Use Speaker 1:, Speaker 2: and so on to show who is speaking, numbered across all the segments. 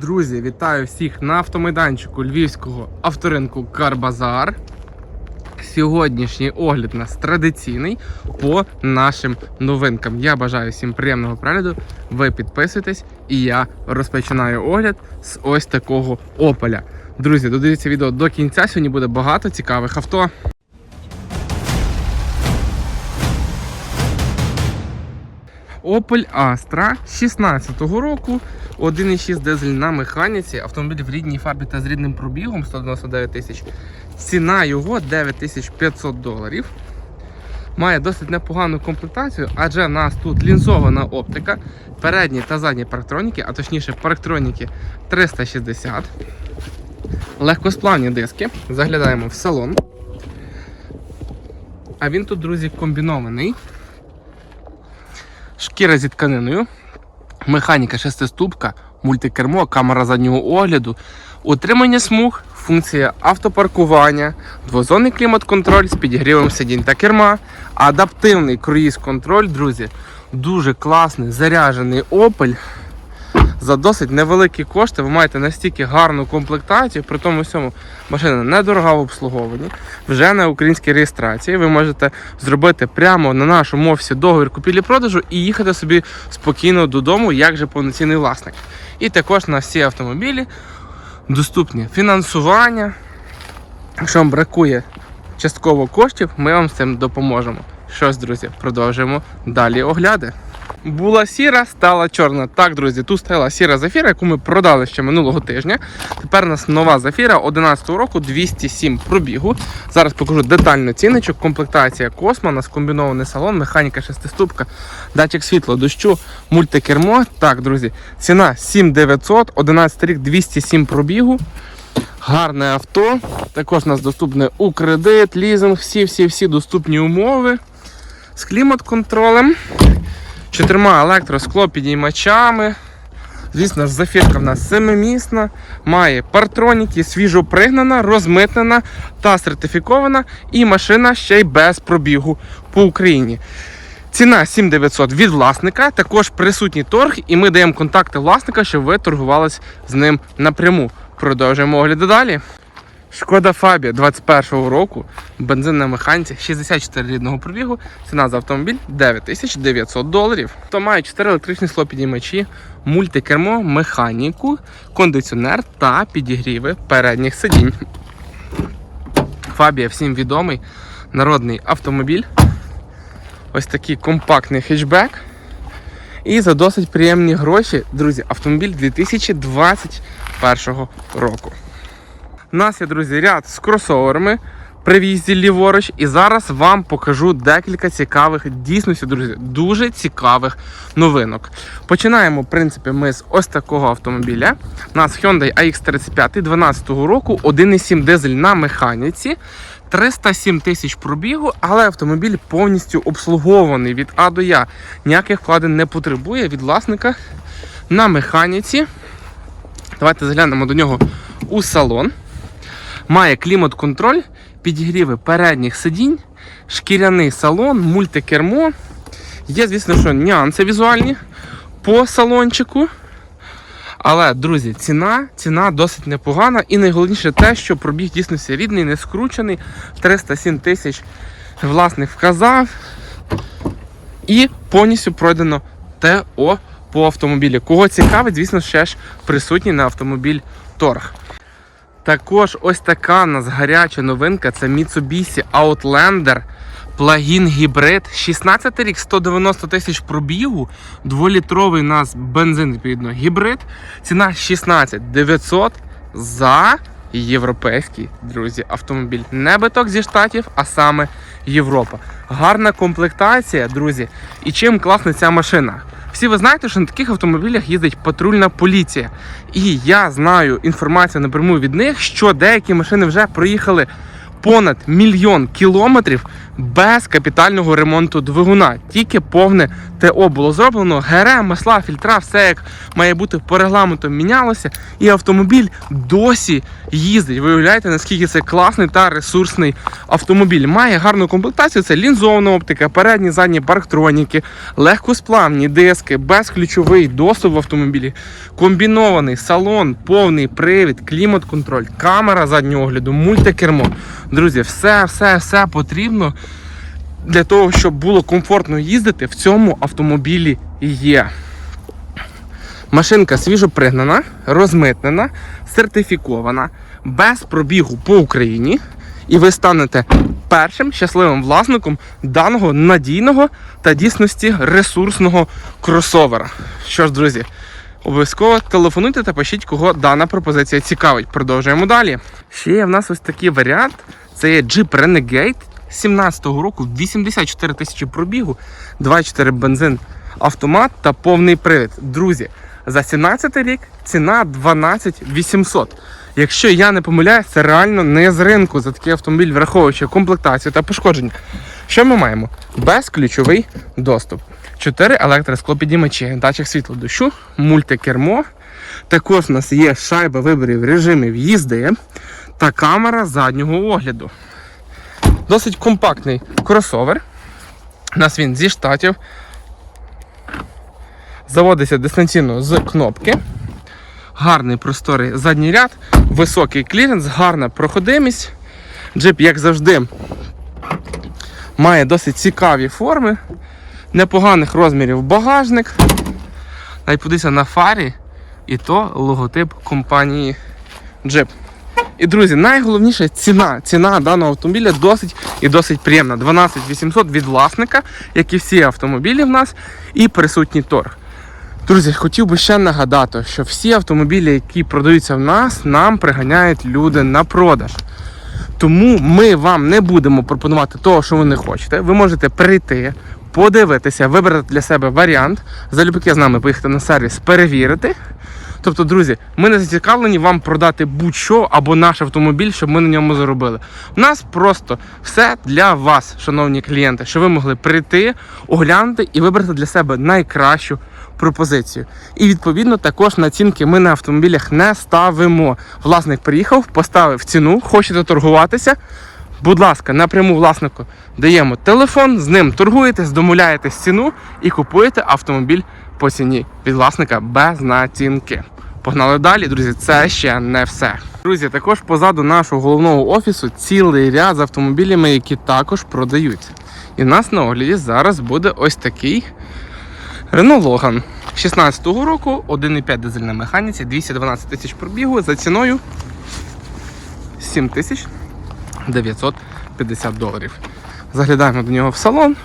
Speaker 1: Друзі, вітаю всіх на автомайданчику львівського авторинку Карбазар. Сьогоднішній огляд у нас традиційний по нашим новинкам. Я бажаю всім приємного перегляду. Ви підписуйтесь, і я розпочинаю огляд з ось такого опеля. Друзі, додивіться відео до кінця. Сьогодні буде багато цікавих авто. Opel Astra 16-го року, 1,6 дизель на механіці, автомобіль в рідній фарбі та з рідним пробігом 199 тисяч. Ціна його 9500 доларів. Має досить непогану комплектацію, адже в нас тут лінзована оптика, передні та задні парктроніки, а точніше парктроніки 360. Легкосплавні диски. Заглядаємо в салон. А він тут, друзі, комбінований шкіра зі тканиною, механіка шестиступка, мультикермо, камера заднього огляду, утримання смуг, функція автопаркування, двозонний клімат-контроль з підігрівом сидінь та керма, адаптивний круїз-контроль, друзі. Дуже класний заряджений Opel. За досить невеликі кошти ви маєте настільки гарну комплектацію, при тому всьому машина недорога в обслуговуванні, вже на українській реєстрації. Ви можете зробити прямо на нашому офісі договір купівлі-продажу і їхати собі спокійно додому, як же повноцінний власник. І також на всі автомобілі доступні фінансування. Якщо вам бракує частково коштів, ми вам з цим допоможемо. Щось, друзі, продовжуємо далі огляди. Була сіра, стала чорна. Так, друзі, тут стояла сіра зафіра, яку ми продали ще минулого тижня. Тепер у нас нова зафіра 11 року, 207 пробігу. Зараз покажу детально ціничок. Комплектація Космо, у нас комбінований салон, механіка шестиступка, датчик світла, дощу, мультикермо. Так, друзі, ціна 7900, 11 рік, 207 пробігу. Гарне авто. Також у нас доступне у кредит, лізинг, всі-всі-всі доступні умови. З клімат-контролем чотирма електросклопідіймачами. Звісно ж, зафірка в нас семимісна, має партроніки, свіжо пригнана, розмитнена та сертифікована, і машина ще й без пробігу по Україні. Ціна 7900 від власника, також присутній торг, і ми даємо контакти власника, щоб ви торгувались з ним напряму. Продовжуємо огляди далі. Шкода Фабія 21-го року, бензин на механіці 64 рідного пробігу, ціна за автомобіль 9900 доларів. То має 4 електричні склопідіймачі, мультикермо, механіку, кондиціонер та підігріви передніх сидінь. Фабія всім відомий народний автомобіль. Ось такий компактний хетчбек. І за досить приємні гроші, друзі, автомобіль 2021 року. У нас є, друзі, ряд з кросоверами при в'їзді ліворуч. І зараз вам покажу декілька цікавих, дійсно, друзі, дуже цікавих новинок. Починаємо, в принципі, ми з ось такого автомобіля. У нас Hyundai AX35 12 року, 1,7 дизель на механіці. 307 тисяч пробігу, але автомобіль повністю обслугований від А до Я. Ніяких вкладень не потребує від власника на механіці. Давайте заглянемо до нього у салон. Має клімат-контроль, підігріви передніх сидінь, шкіряний салон, мультикермо. Є, звісно, що нюанси візуальні по салончику. Але, друзі, ціна ціна досить непогана. І найголовніше те, що пробіг дійсно рідний, не скручений. 307 тисяч власник вказав. І повністю пройдено ТО по автомобілі. Кого цікавить, звісно, ще ж присутній на автомобіль торг. Також ось така у нас гаряча новинка це Mitsubishi Outlander плагін гібрид. 16 рік, 190 тисяч пробігу, 2-літровий у нас бензин, відповідно, гібрид. Ціна 16 900 за європейський, друзі, автомобіль. Не биток зі штатів, а саме Європа. Гарна комплектація, друзі. І чим класна ця машина? Всі ви знаєте, що на таких автомобілях їздить патрульна поліція. І я знаю інформацію напряму від них, що деякі машини вже проїхали понад мільйон кілометрів без капітального ремонту двигуна, тільки повне ТО було зроблено, ГРМ, масла, фільтра, все як має бути по регламенту мінялося, і автомобіль досі їздить. Ви уявляєте, наскільки це класний та ресурсний автомобіль. Має гарну комплектацію. Це лінзована оптика, передні, задні парктроніки, легкосплавні диски, безключовий доступ в автомобілі, комбінований салон, повний привід, клімат-контроль, камера заднього огляду, мультикермо. Друзі, все, все, все потрібно для того, щоб було комфортно їздити, в цьому автомобілі є. Машинка свіжо пригнана, розмитнена, сертифікована, без пробігу по Україні. І ви станете першим щасливим власником даного надійного та дійсності ресурсного кросовера. Що ж, друзі, обов'язково телефонуйте та пишіть, кого дана пропозиція цікавить. Продовжуємо далі. Ще є в нас ось такий варіант. Це є Jeep Renegade 17-го року, 84 тисячі пробігу, 2,4 бензин, автомат та повний привід. Друзі, за 17 рік ціна 12 800. Якщо я не помиляюсь, це реально не з ринку за такий автомобіль, враховуючи комплектацію та пошкодження. Що ми маємо? Безключовий доступ. 4 електросклопідіймачі, датчик світло дощу, мультикермо. Також у нас є шайба виборів режимів їзди та камера заднього огляду. Досить компактний кросовер. У нас він зі штатів. Заводиться дистанційно з кнопки. Гарний просторий задній ряд, високий кліренс, гарна проходимість. Джип, як завжди, має досить цікаві форми, непоганих розмірів багажник. Навіть подивися на фарі, і то логотип компанії Jeep. І друзі, найголовніше ціна. Ціна даного автомобіля досить і досить приємна. 12 800 від власника, як і всі автомобілі в нас, і присутній торг. Друзі, хотів би ще нагадати, що всі автомобілі, які продаються в нас, нам приганяють люди на продаж. Тому ми вам не будемо пропонувати того, що ви не хочете. Ви можете прийти, подивитися, вибрати для себе варіант, залюбки з нами поїхати на сервіс, перевірити. Тобто, друзі, ми не зацікавлені вам продати будь-що або наш автомобіль, щоб ми на ньому заробили. У нас просто все для вас, шановні клієнти, щоб ви могли прийти, оглянути і вибрати для себе найкращу пропозицію. І відповідно також націнки ми на автомобілях не ставимо. Власник приїхав, поставив ціну, хочете торгуватися. Будь ласка, напряму власнику даємо телефон, з ним торгуєтесь, домовляєтесь ціну і купуєте автомобіль по ціні від власника без націнки. Погнали далі, друзі. Це ще не все. Друзі, також позаду нашого головного офісу цілий ряд з автомобілями, які також продаються. І в нас на огляді зараз буде ось такий Renault Logan 16-го року, 1,5 дизель на механіці, 212 тисяч пробігу за ціною 7 тисяч 950 доларів. Заглядаємо до нього в салон.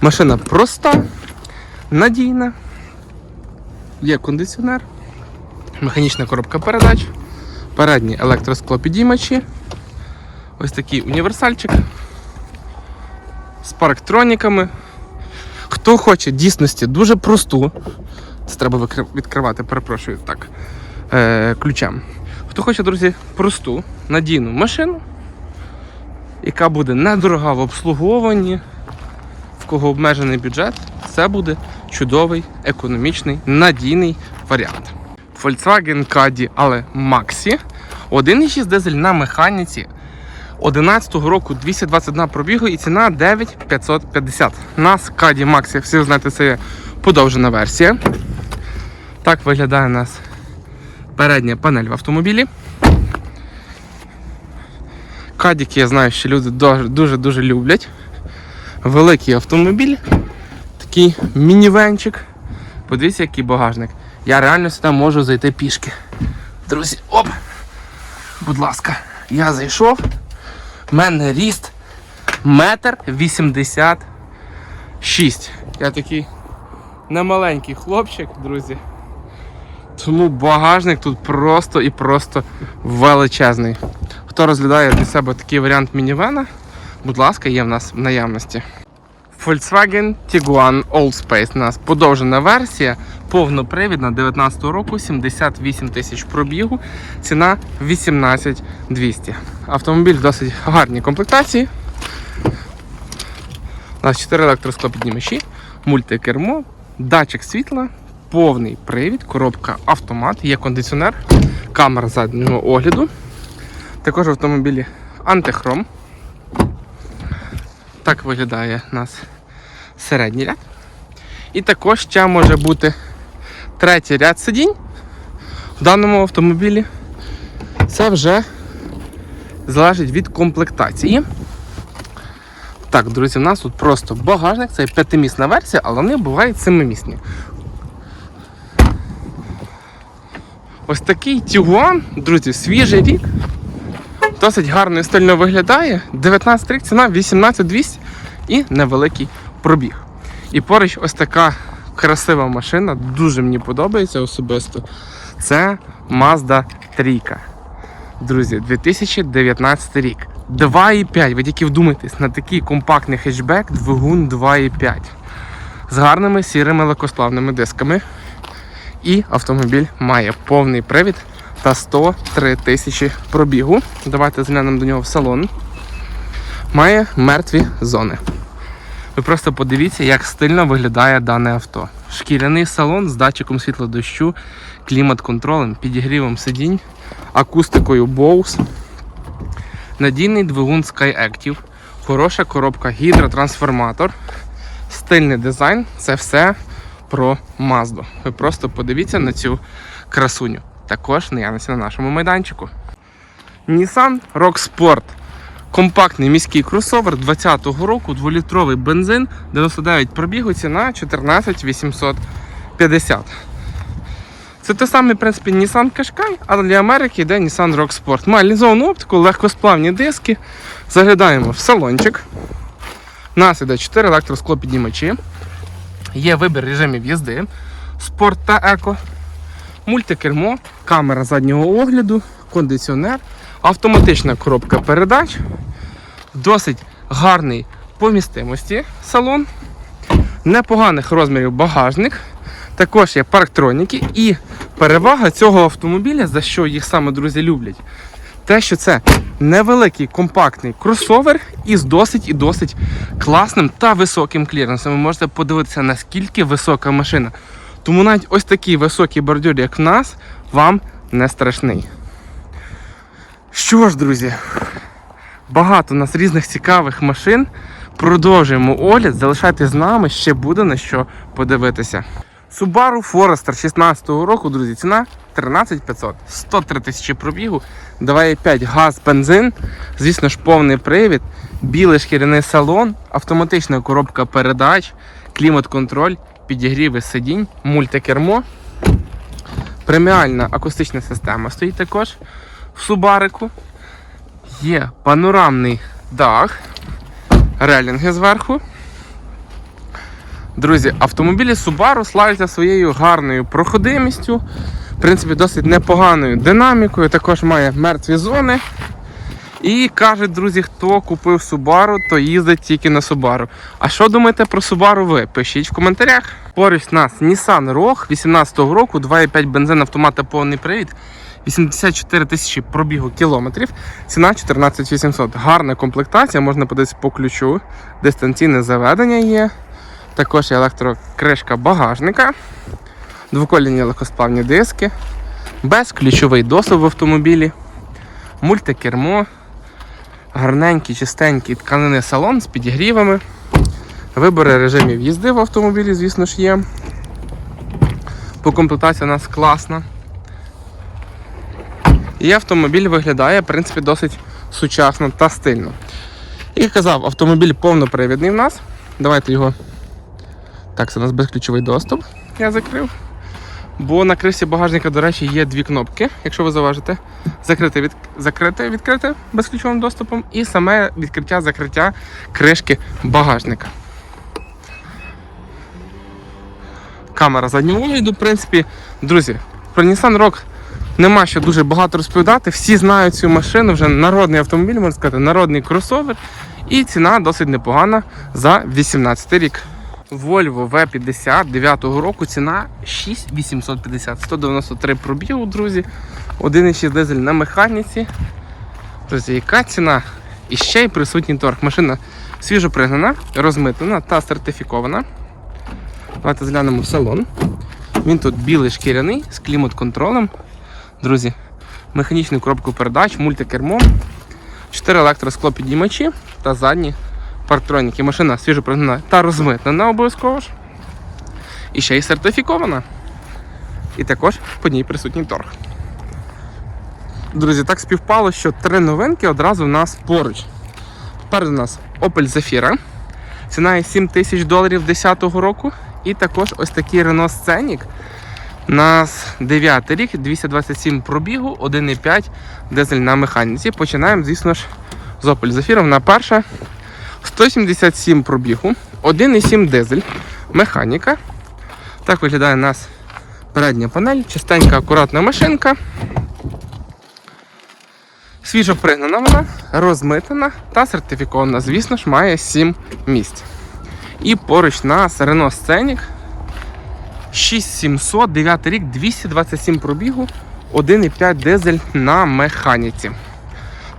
Speaker 1: Машина проста, надійна. Є кондиціонер, механічна коробка передач, передні електросклопідіймачі. Ось такий універсальчик з парктроніками. Хто хоче дійсності дуже просту, це треба відкривати, перепрошую, так, е, ключем. Хто хоче, друзі, просту, надійну машину, яка буде недорога в обслуговуванні, в кого обмежений бюджет, це буде чудовий, економічний, надійний варіант. Volkswagen Caddy, але Maxi. 1,6 дизель на механіці. 11-го року 221 пробігу і ціна 9550. У нас Caddy Maxi, всі ви знаєте, це є подовжена версія. Так виглядає у нас передня панель в автомобілі. Кадіки, я знаю, що люди дуже-дуже люблять. Великий автомобіль, такий мінівенчик. Подивіться, який багажник. Я реально сюди можу зайти пішки. Друзі, оп! Будь ласка, я зайшов. У мене ріст метр вісімдесят шість. Я такий немаленький хлопчик, друзі. Тому багажник тут просто і просто величезний. Хто розглядає для себе такий варіант мінівена, будь ласка, є в нас в наявності. Volkswagen Tiguan Old Space. У нас подовжена версія, повнопривідна 19 року, 78 тисяч пробігу, ціна 18 200. Автомобіль в досить гарній комплектації. У нас 4 електросклопіднімачі, мультикермо, датчик світла, повний привід, коробка автомат, є кондиціонер, камера заднього огляду. Також в автомобілі антихром. Так виглядає у нас середній ряд. І також ще може бути третій ряд сидінь в даному автомобілі. Це вже залежить від комплектації. Так, друзі, у нас тут просто багажник, це п'ятимісна версія, але вони бувають семимісні. Ось такий Тігуан, друзі, свіжий рік. Досить гарно і стильно виглядає. 19 рік, ціна 18200 і невеликий пробіг. І поруч ось така красива машина, дуже мені подобається особисто. Це Mazda 3. Друзі, 2019 рік. 2,5. Ви тільки вдумайтесь, на такий компактний хетчбек двигун 2,5. З гарними сірими легкосплавними дисками. І автомобіль має повний привід та 103 тисячі пробігу. Давайте зглянемо до нього в салон. Має мертві зони. Ви просто подивіться, як стильно виглядає дане авто. Шкіряний салон з датчиком світлодощу, клімат-контролем, підігрівом сидінь, акустикою Bose, надійний двигун SkyActiv, хороша коробка гідротрансформатор, стильний дизайн це все про Mazda. Ви просто подивіться на цю красуню. Також наявності на нашому майданчику. Nissan Rock Sport. Компактний міський кросовер 2020 року, 2-літровий бензин, 99 пробігу, ціна 14 850. Це той самий, в принципі, Nissan Qashqai, але для Америки йде Nissan Rock Sport. Має лінзовану оптику, легкосплавні диски. Заглядаємо в салончик. У нас іде 4 електросклопіднімачі. Є вибір режимів їзди, спорт та еко, мультикермо, камера заднього огляду, кондиціонер, автоматична коробка передач, досить гарний по вмістимості салон, непоганих розмірів багажник, також є парктроніки і перевага цього автомобіля, за що їх саме друзі люблять, те, що це невеликий компактний кросовер із досить і досить класним та високим кліренсом. Ви можете подивитися, наскільки висока машина. Тому навіть ось такий високий бордюр, як в нас, вам не страшний. Що ж, друзі, багато у нас різних цікавих машин. Продовжуємо огляд, залишайтесь з нами, ще буде на що подивитися. Subaru Forester 16 року, друзі, ціна 13500, 103 тисячі пробігу, 2,5 газ, бензин, звісно ж, повний привід, білий шкіряний салон, автоматична коробка передач, клімат-контроль, підігріви сидінь, мультикермо, преміальна акустична система стоїть також в Субарику. Є панорамний дах, релінги зверху. Друзі, автомобілі Subaru славляться своєю гарною проходимістю, в принципі, досить непоганою динамікою, також має мертві зони. І кажуть, друзі, хто купив Subaru, то їздить тільки на Subaru. А що думаєте про Subaru ви? Пишіть в коментарях. Поруч нас Nissan Rogue 18-го року, 2,5 бензин автомат та повний привід. 84 тисячі пробігу кілометрів, ціна 14 800. Гарна комплектація, можна подивитися по ключу. Дистанційне заведення є. Також є електрокришка багажника, двоколінні легкосплавні диски, безключовий доступ в автомобілі, мультикермо, гарненький, чистенький тканини салон з підігрівами. Вибори режимів їзди в автомобілі, звісно ж, є. По комплектації у нас класна. І автомобіль виглядає, в принципі, досить сучасно та стильно. Я казав, автомобіль повнопривідний в нас. Давайте його. Так, це у нас безключовий доступ. Я закрив. Бо на кришці багажника, до речі, є дві кнопки, якщо ви заважите. Закрити, від... закрити, відкрити безключовим доступом і саме відкриття закриття кришки багажника. Камера заднього огляду, в принципі, друзі, про Nissan Rogue нема що дуже багато розповідати. Всі знають цю машину, вже народний автомобіль, можна сказати, народний кросовер. І ціна досить непогана за 18 рік. Volvo V50 9 року ціна 6850, 193 пробігу, друзі. 1,6 дизель на механіці. Друзі, яка ціна? І ще й присутній торг. Машина свіжо пригнана, розмитнена та сертифікована. Давайте зглянемо в салон. Він тут білий шкіряний з клімат-контролем. Друзі, механічну коробку передач, мультикермо, 4 електросклопідіймачі та задні парктроніки. Машина свіжо пригнана та розмитнена обов'язково ж. І ще й сертифікована. І також по ній присутній торг. Друзі, так співпало, що три новинки одразу в нас поруч. Попереду у нас Opel Zafira. Ціна є 7 тисяч доларів 2010 року. І також ось такий Renault Scenic. Нас 9 рік, 227 пробігу, 1,5 дизель на механіці. Починаємо, звісно ж, з Opel Zafira. На перша 177 пробігу, 1,7 дизель, механіка. Так виглядає у нас передня панель, чистенька, акуратна машинка. Свіжо пригнана вона, розмитана та сертифікована. Звісно ж, має 7 місць. І поруч нас Renault Scenic 6700, 9 рік, 227 пробігу, 1,5 дизель на механіці.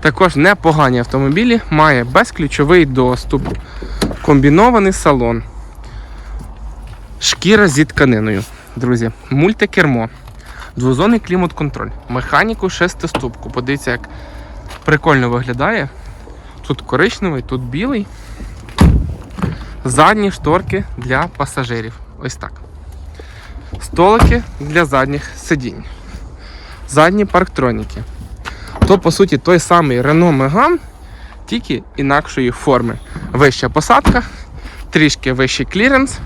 Speaker 1: Також непогані автомобілі, має безключовий доступ, комбінований салон, шкіра зі тканиною. Друзі, мультикермо, двозонний клімат-контроль, механіку шестиступку. Подивіться, як прикольно виглядає. Тут коричневий, тут білий. Задні шторки для пасажирів. Ось так. Столики для задніх сидінь. Задні парктроніки. То, по суті, той самий Renault Megane, тільки інакшої форми. Вища посадка, трішки вищий кліренс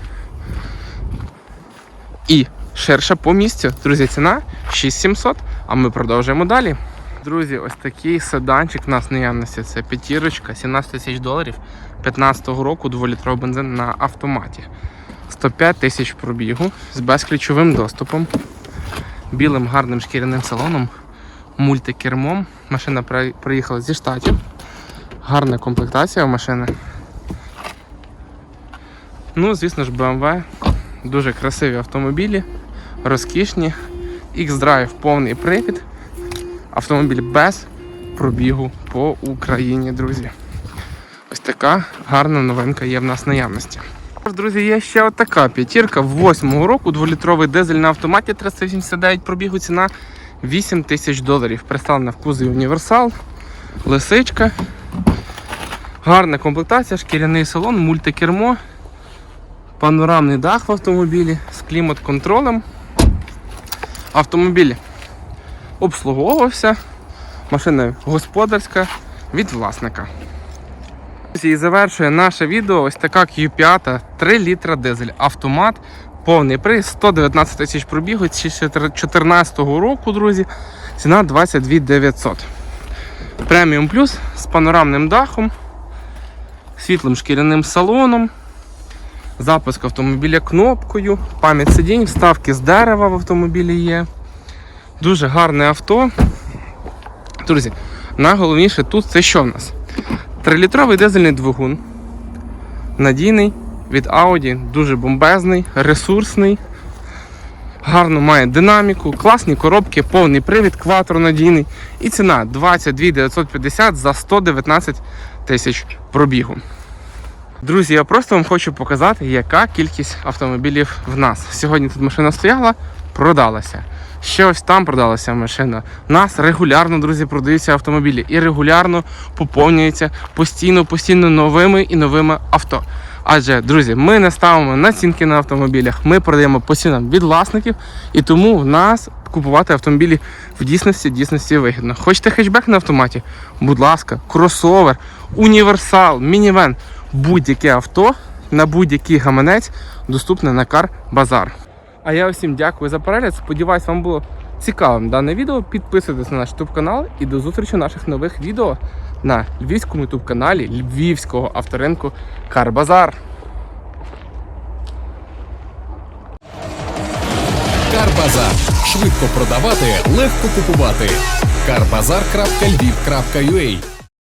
Speaker 1: і ширша по місцю. Друзі, ціна 6700, а ми продовжуємо далі. Друзі, ось такий седанчик у нас наявності. Це п'ятірочка, 17 тисяч доларів 15-го року, 2-літровий бензин на автоматі. 105 тисяч пробігу з безключовим доступом, білим гарним шкіряним салоном, мультикермом. Машина приїхала зі штатів. Гарна комплектація у машини. Ну, звісно ж, BMW. Дуже красиві автомобілі, розкішні. X-Drive повний привід. Автомобіль без пробігу по Україні, друзі. Ось така гарна новинка є в нас наявності. Друзі, є ще отака п'ятірка восьмого року, дволітровий дизель на автоматі 389 пробігу, ціна 8 тисяч доларів. Представлена в кузові універсал, лисичка. Гарна комплектація, шкіряний салон, мультикермо, панорамний дах в автомобілі з клімат-контролем. Автомобіль обслуговувався, машина господарська від власника. І завершує наше відео ось така Q5, 3 літра дизель, автомат, повний приз, 119 тисяч пробігу, 2014 року, друзі, ціна 22 900. Преміум плюс з панорамним дахом, світлим шкіряним салоном, запуск автомобіля кнопкою, пам'ять сидінь, вставки з дерева в автомобілі є. Дуже гарне авто. Друзі, найголовніше тут це що в нас? Трилітровий дизельний двигун. Надійний від Audi, дуже бомбезний, ресурсний. Гарно має динаміку, класні коробки, повний привід, кватро надійний. І ціна 22 950 за 119 тисяч пробігу. Друзі, я просто вам хочу показати, яка кількість автомобілів в нас. Сьогодні тут машина стояла, продалася. Ще ось там продалася машина. У нас регулярно, друзі, продаються автомобілі і регулярно поповнюються постійно, постійно новими і новими авто. Адже, друзі, ми не ставимо націнки на автомобілях, ми продаємо по від власників, і тому в нас купувати автомобілі в дійсності дійсності вигідно. Хочете хетчбек на автоматі? Будь ласка, кросовер, універсал, мінівен, будь-яке авто на будь-який гаманець доступне на Кар Базар. А я всім дякую за перегляд. Сподіваюсь, вам було цікавим дане відео. Підписуйтесь на наш YouTube канал і до зустрічі наших нових відео на львівському YouTube каналі Львівського авторинку Карбазар.
Speaker 2: Карбазар. Швидко продавати, легко купувати. Карбазар.львів.ua